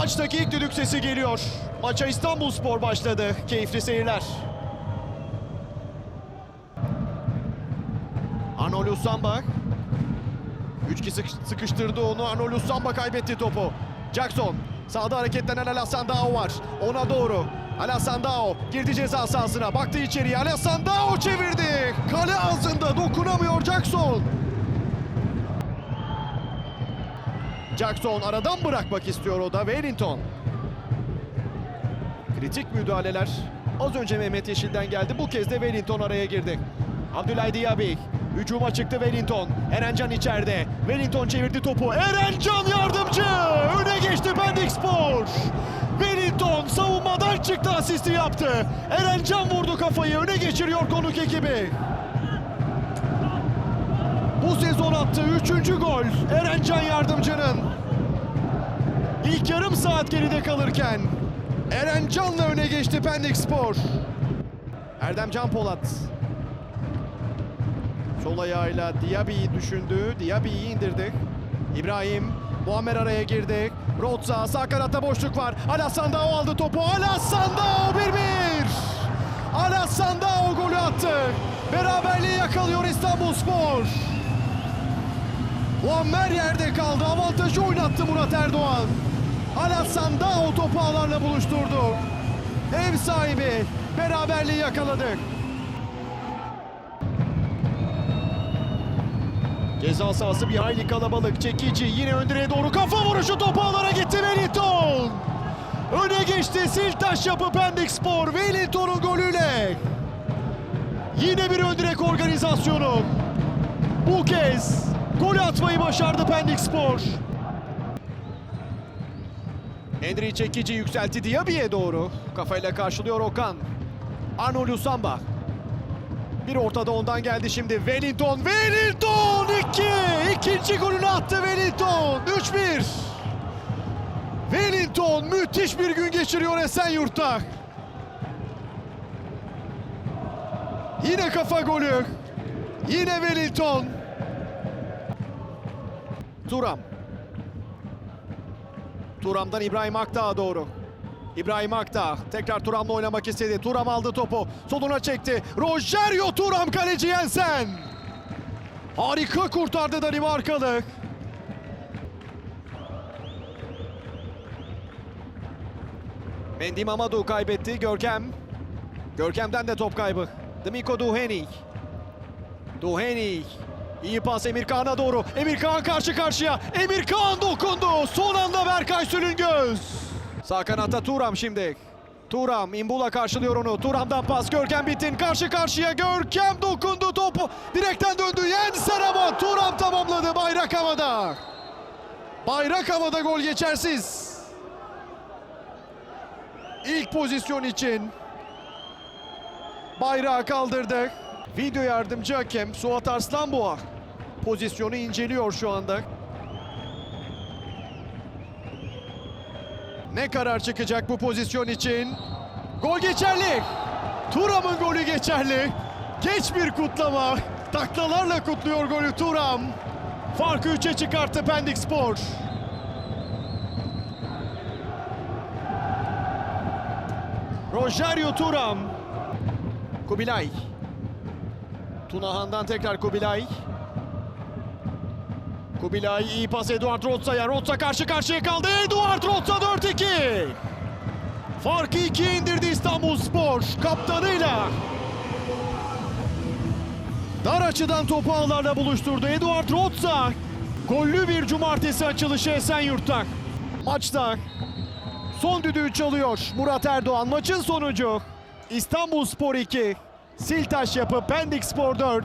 Maçtaki ilk düdük sesi geliyor. Maça İstanbul Spor başladı. Keyifli seyirler. Anolio Samba. 3 sık sıkıştırdı onu. Anolio Samba kaybetti topu. Jackson. Sağda hareketlenen Alassane Dao var. Ona doğru. Alassane Dao girdi ceza sahasına. Baktı içeriye. Alassane Dao çevirdi. Kale ağzında dokunamıyor Jackson. Jackson aradan bırakmak istiyor o da Wellington. Kritik müdahaleler az önce Mehmet Yeşil'den geldi. Bu kez de Wellington araya girdi. Abdülay Diaby hücuma çıktı Wellington. Erencan içeride. Wellington çevirdi topu. Erencan yardımcı. Öne geçti Pendik Spor. Wellington savunmadan çıktı asisti yaptı. Erencan vurdu kafayı. Öne geçiriyor konuk ekibi. Bu sezon attığı üçüncü gol Erencan Yardımcı'nın. İlk yarım saat geride kalırken Erencan'la öne geçti Pendik Spor. Erdem Can Polat. Sol ayağıyla Diaby'i düşündü. Diaby'i indirdi. İbrahim Muammer araya girdi. Rotsa sağ kanatta boşluk var. Alassane Dao aldı topu. Alassane Dao 1-1. Alassane Dao golü attı. Beraberliği yakalıyor İstanbul Spor. Muammer yerde kaldı. Avantajı oynattı Murat Erdoğan. Alassane Dao topu ağlarla buluşturdu. Ev sahibi beraberliği yakaladı. Ceza sahası bir hayli kalabalık. Çekici yine öndüreye doğru kafa vuruşu topu ağlara gitti Wellington. Öne geçti Siltaş yapı Pendik Spor Wellington'un golüyle. Yine bir öndirek organizasyonu. Bu kez gol atmayı başardı Pendik Spor. Endri çekici yükseltti Diaby'e doğru. Kafayla karşılıyor Okan. Arnold Usamba. Bir ortada ondan geldi şimdi. Wellington, Wellington 2. İkinci golünü attı Wellington. 3-1. Wellington müthiş bir gün geçiriyor Esenyurt'ta. Yine kafa golü. Yine Wellington. Turam. Turam'dan İbrahim Akdağ'a doğru. İbrahim Akdağ tekrar Turam'la oynamak istedi. Turam aldı topu. Soluna çekti. Rogerio Turam kaleci Yensen. Harika kurtardı Danimarkalı. Mendy Mamadou kaybetti. Görkem. Görkem'den de top kaybı. Dmiko Duheni. Duheni. İyi pas Emirkan'a doğru. Emirkan karşı karşıya. Emirkan dokundu. Son anda Berkay Sülüngöz. Sağ kanatta Turam şimdi. Turam, İmbula karşılıyor onu. Turam'dan pas. Görkem Bitin karşı karşıya. Görkem dokundu topu. Direkten döndü. Yensen ama Turam tamamladı. Bayrak havada. Bayrak havada gol geçersiz. İlk pozisyon için bayrağı kaldırdı. Video yardımcı hakem Suat Arslanboğa pozisyonu inceliyor şu anda. Ne karar çıkacak bu pozisyon için? Gol geçerli. Turam'ın golü geçerli. Geç bir kutlama. Taklalarla kutluyor golü Turam. Farkı 3'e çıkarttı Pendik Spor. Rogerio Turam. Kubilay. Tunahan'dan tekrar Kubilay. Kubilay iyi pas Eduard Rotsa'ya. Rotsa karşı karşıya kaldı. Eduard Rotsa 4-2. Farkı 2'ye indirdi İstanbul Spor kaptanıyla. Dar açıdan topu ağlarla buluşturdu. Eduard Rotsa gollü bir cumartesi açılışı Esenyurt'ta. Maçta son düdüğü çalıyor Murat Erdoğan. Maçın sonucu İstanbul Spor 2, Siltaş Yapı Pendik Spor 4.